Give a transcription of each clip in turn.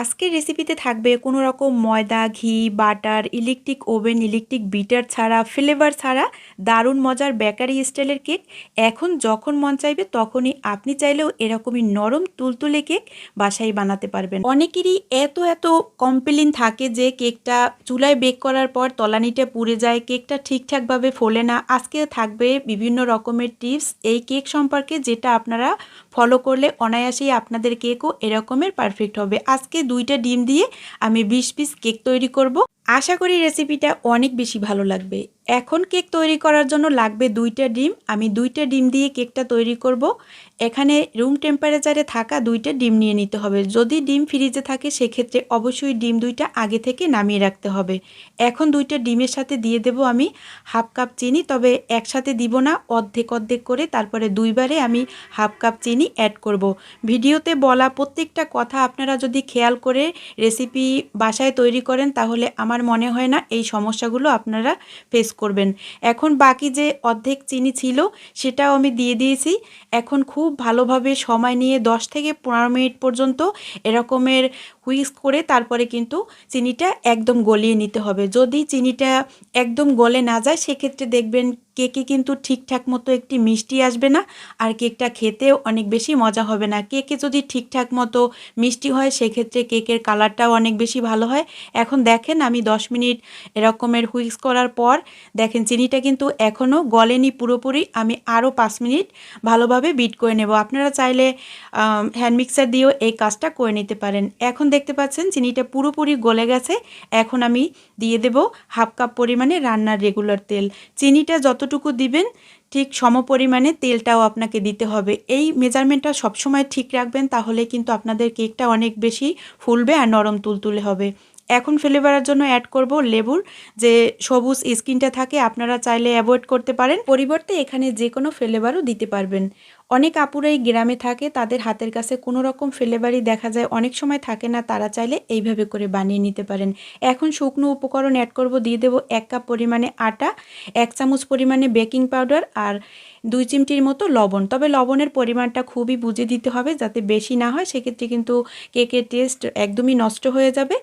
আজকের রেসিপিতে থাকবে কোনো রকম ময়দা, ঘি butter electric oven electric beater ছাড়া ফ্লেভার ছাড়া দারুণ মজার বেকারি স্টাইলের কেক এখন যখন মন চাইবে তখনই আপনি চাইলেও এরকমই নরম তুলতুলে কেক বাসায় বানাতে পারবেন। অনেকেরই এত এত কমপ্লেন থাকে যে কেকটা চুলায় বেক করার পর তলানিটা পুড়ে যায় কেকটা ঠিকঠাকভাবে ফোলে না। আজকে থাকবে বিভিন্ন রকমের টিপস এই কেক সম্পর্কে যেটা আপনারা ফলো করলে অনায়াসেই আপনাদের কেকও এরকমের পারফেক্ট হবে। আজকে দুইটা ডিম দিয়ে আমি বিশ পিস কেক তৈরি করব। আশা করি রেসিপিটা অনেক বেশি ভালো লাগবে। এখন কেক তৈরি করার জন্য লাগবে দুইটা ডিম। আমি দুইটা ডিম দিয়ে কেকটা তৈরি করব। এখানে রুম টেম্পারেচারে থাকা দুইটা ডিম নিয়ে নিতে হবে। যদি ডিম ফ্রিজে থাকে, সেক্ষেত্রে অবশ্যই ডিম দুইটা আগে থেকে নামিয়ে রাখতে হবে। এখন দুইটা ডিমের সাথে দিয়ে দেব আমি হাফ কাপ চিনি, তবে একসাথে দিব না, অর্ধেক অর্ধেক করে তারপরে দুইবারে আমি হাফ কাপ চিনি অ্যাড করব। ভিডিওতে বলা প্রত্যেকটা কথা আপনারা যদি খেয়াল করে রেসিপি বাসায় তৈরি করেন, তাহলে আমার মনে হয় না এই সমস্যাগুলো আপনারা ফেস করবেন। এখন বাকি যে অর্ধেক চিনি ছিল, সেটাও আমি দিয়ে দিয়েছি। এখন খুব ভালোভাবে সময় নিয়ে 10 থেকে পনেরো মিনিট পর্যন্ত এরকমের হুইস্ক করে তারপরে কিন্তু চিনিটা একদম গলিয়ে নিতে হবে। যদি চিনিটা একদম গলে না যায়, সেক্ষেত্রে দেখবেন কেকে কিন্তু ঠিকঠাক মতো একটি মিষ্টি আসবে না আর কেকটা খেতেও অনেক বেশি মজা হবে না। কেকে যদি ঠিকঠাক মতো মিষ্টি হয়, সেক্ষেত্রে কেকের কালারটাও অনেক বেশি ভালো হয়। এখন দেখেন আমি 10 মিনিট এরকমের হুইক্স করার পর দেখেন চিনিটা কিন্তু এখনও গলেনি পুরোপুরি। আমি আরও পাঁচ মিনিট ভালোভাবে বিট করে নেব। আপনারা চাইলে হ্যান্ড মিক্সার দিয়েও এই কাজটা করে নিতে পারেন। এখন দেখতে পাচ্ছেন, চিনিটা পুরোপুরি গলে গেছে। এখন আমি দিয়ে দেব হাফ কাপ পরিমাণে রান্নার রেগুলার তেল। চিনিটা যতটুকু দিবেন, ঠিক সম পরিমাণে তেলটাও আপনাকে দিতে হবে। এই মেজারমেন্টটা সবসময় ঠিক রাখবেন, তাহলে কিন্তু আপনাদের কেকটা অনেক বেশি ফুলবে আর নরম তুলতুলে হবে। এখন ফ্লেভারের জন্য অ্যাড করব লেবুর যে সবুজ স্কিনটা থাকে, আপনারা চাইলে অ্যাভয়েড করতে পারেন। পরিবর্তে এখানে যে কোনো ফ্লেভারও দিতে পারবেন। অনেক আপুরাই গ্রামে থাকে, তাদের হাতের কাছে কোনো রকম ফ্লেভারই দেখা যায়, অনেক সময় থাকে না, তারা চাইলে এইভাবে করে বানিয়ে নিতে পারেন। এখন শুকনো উপকরণ অ্যাড করব, দিয়ে দেবো এক কাপ পরিমাণে আটা, এক চামচ পরিমাণে বেকিং পাউডার আর দুই চিমটির মতো লবণ। তবে লবণের পরিমাণটা খুবই বুঝে দিতে হবে যাতে বেশি না হয়, সেক্ষেত্রে কিন্তু কেকের টেস্ট একদমই নষ্ট হয়ে যাবে।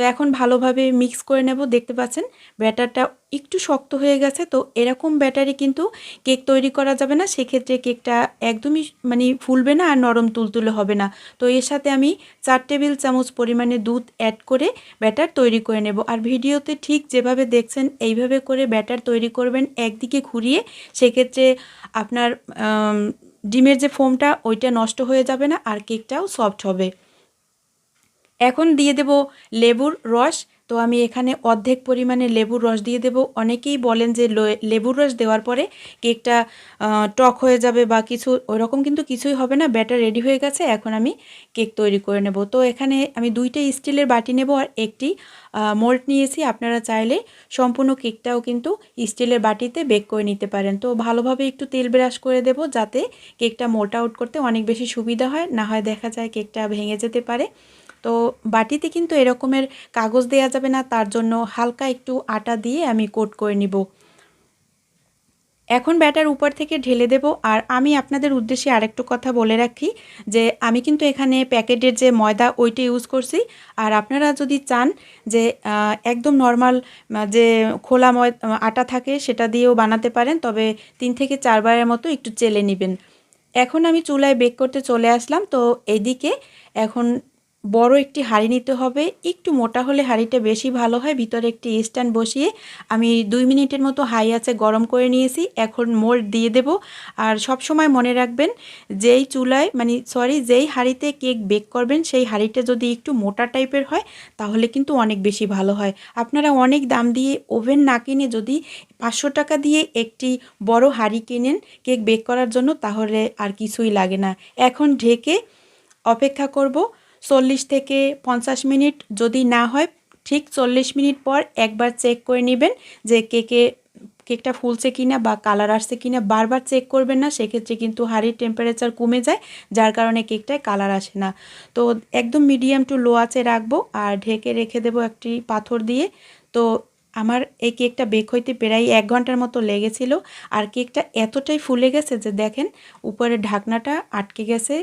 তো এখন ভালোভাবে মিক্স করে নেব। দেখতে পাচ্ছেন, ব্যাটারটা একটু শক্ত হয়ে গেছে, তো এরকম ব্যাটারি কিন্তু কেক তৈরি করা যাবে না। সেক্ষেত্রে কেকটা একদমই মানে ফুলবে না আর নরম তুলতুলে হবে না। তো এর সাথে আমি চার টেবিল চামচ পরিমাণে দুধ অ্যাড করে ব্যাটার তৈরি করে নেব। আর ভিডিওতে ঠিক যেভাবে দেখছেন, এইভাবে করে ব্যাটার তৈরি করবেন একদিকে ঘুরিয়ে। সেক্ষেত্রে আপনার ডিমের যে ফোমটা ওইটা নষ্ট হয়ে যাবে না আর কেকটাও সফট হবে। এখন দিয়ে দেব লেবুর রস। তো আমি এখানে অর্ধেক পরিমাণে লেবুর রস দিয়ে দেব। অনেকেই বলেন যে লেবুর রস দেওয়ার পরে কেকটা টক হয়ে যাবে বা কিছু ওরকম কিন্তু কিছুই হবে না। ব্যাটার রেডি হয়ে গেছে। এখন আমি কেক তৈরি করে নেব। তো এখানে আমি দুইটা স্টিলের বাটি নেব আর একটি মোল্ড নিয়েছি। আপনারা চাইলে সম্পূর্ণ কেকটাও কিন্তু স্টিলের বাটিতে বেক করে নিতে পারেন। তো ভালোভাবে একটু তেল ব্রাশ করে দেব যাতে কেকটা মোল্ট আউট করতে অনেক বেশি সুবিধা হয়। না হয় দেখা যায় কেকটা ভেঙে যেতে পারে। তো বাটিতে কিন্তু এরকমের কাগজ দেওয়া যাবে না, তার জন্য হালকা একটু আটা দিয়ে আমি কোট করে নিব। এখন ব্যাটার উপর থেকে ঢেলে দেব, আর আমি আপনাদের উদ্দেশ্যে আরেকটু কথা বলে রাখি যে আমি কিন্তু এখানে প্যাকেটের যে ময়দা ওইটা ইউজ করছি, আর আপনারা যদি চান যে একদম নর্মাল যে খোলা ময় আটা থাকে সেটা দিয়েও বানাতে পারেন, তবে তিন থেকে চারবারের মতো একটু চেলে নেবেন। এখন আমি চুলায় বেক করতে চলে আসলাম, তো এদিকে এখন বড় একটি হাঁড়ি নিতে হবে। একটু মোটা হলে হাঁড়িটা বেশি ভালো হয়। ভিতরে একটি স্ট্যান্ড বসিয়ে আমি দুই মিনিটের মতো হাই আছে গরম করে নিয়েছি। এখন মোল্ড দিয়ে দেব। আর সব সময় মনে রাখবেন, যেই চুলায় মানে সরি, যেই হাঁড়িতে কেক বেক করবেন, সেই হাঁড়িটা যদি একটু মোটা টাইপের হয়, তাহলে কিন্তু অনেক বেশি ভালো হয়। আপনারা অনেক দাম দিয়ে ওভেন না কিনে যদি পাঁচশো টাকা দিয়ে একটি বড় হাঁড়ি কিনেন কেক বেক করার জন্য, তাহলে আর কিছুই লাগে না। এখন ঢেকে অপেক্ষা করব। চল্লিশ থেকে পঞ্চাশ মিনিট যদি না হয়, ঠিক চল্লিশ মিনিট পর একবার চেক করে নেবেন যে কেকে কেকটা ফুলছে কিনা বা কালার আসছে কিনা, বারবার চেক করবেন না, সেক্ষেত্রে কিন্তু হাড়ির টেম্পারেচার কমে যায়, যার কারণে কেকটায় কালার আসে না। তো একদম মিডিয়াম টু লো আছে রাখব আর ঢেকে রেখে দেবো একটি পাথর দিয়ে। তো আমার এই কেকটা বেক হইতে প্রায় এক ঘণ্টার মতো লেগেছিল। আর কেকটা এতটাই ফুলে গেছে যে দেখেন, উপরে ঢাকনাটা আটকে গেছে।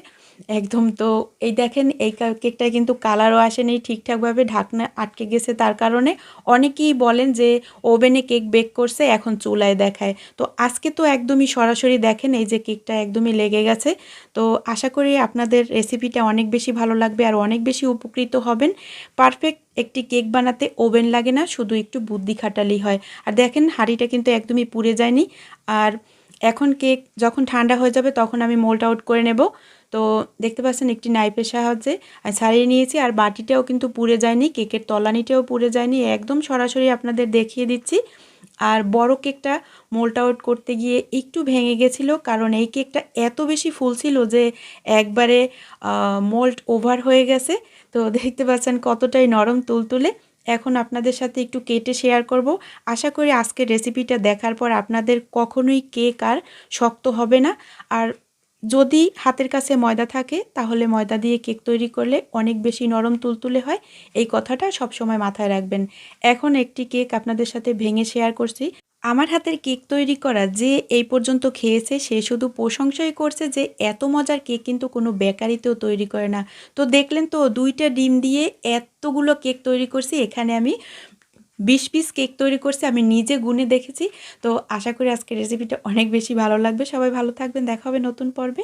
একদম তো, এই দেখেন, এই কেকটায় কিন্তু কালারও আসেনি, ঠিকঠাকভাবে ঢাকনা আটকে গেছে তার কারণে। অনেকেই বলেন যে, ওভেনে কেক বেক করছে, এখন চুলায় দেখায়। তো আজকে তো একদমই সরাসরি দেখেন, এই যে কেকটা একদমই লেগে গেছে। তো আশা করি আপনাদের রেসিপিটা অনেক বেশি ভালো লাগবে আর অনেক বেশি উপকৃত হবেন। পারফেক্ট একটি কেক বানাতে ওভেন লাগে না, শুধু একটু বুদ্ধি খাটালি হয়। আর দেখেন, হাঁড়িটা কিন্তু একদমই পুড়ে যায়নি। আর এখন কেক যখন ঠান্ডা হয়ে যাবে, তখন আমি মোল্ড আউট করে নেব। তো দেখতে পাচ্ছেন একটি নাইফের সাহায্যে ছাড়িয়ে নিয়েছি, আর বাটিটাও কিন্তু পুড়ে যায়নি, কেকের তলানিটাও পুড়ে যায়নি, একদম সরাসরি আপনাদের দেখিয়ে দিচ্ছি। আর বড় কেকটা মোল্ট আউট করতে গিয়ে একটু ভেঙে গেছিল, কারণ এই কেকটা এত বেশি ফুল ছিল যে একবারে মোল্ট ওভার হয়ে গেছে। তো দেখতে পাচ্ছেন কতটাই নরম তুলতুলে। এখন আপনাদের সাথে একটু কেটে শেয়ার করব। আশা করি আজকের রেসিপিটা দেখার পর আপনাদের কখনোই কেক আর শক্ত হবে না। আর যদি হাতের কাছে ময়দা থাকে, তাহলে ময়দা দিয়ে কেক তৈরি করলে অনেক বেশি নরম তুলতুলে হয়। এই কথাটা সবসময় মাথায় রাখবেন। এখন একটি কেক আপনাদের সাথে ভেঙে শেয়ার করছি। আমার হাতের কেক তৈরি করা যে এই পর্যন্ত খেয়েছে, সে শুধু প্রশংসাই করছে যে এত মজার কেক কিন্তু কোনো বেকারিতেও তৈরি করে না। তো দেখলেন তো, দুইটা ডিম দিয়ে এতগুলো কেক তৈরি করছি, এখানে আমি বিশ পিস কেক তৈরি করছি, আমি নিজে গুনে দেখেছি। তো আশা করি আজকে রেসিপিটা অনেক বেশি ভালো লাগবে। সবাই ভালো থাকবেন, দেখা হবে নতুন পর্বে।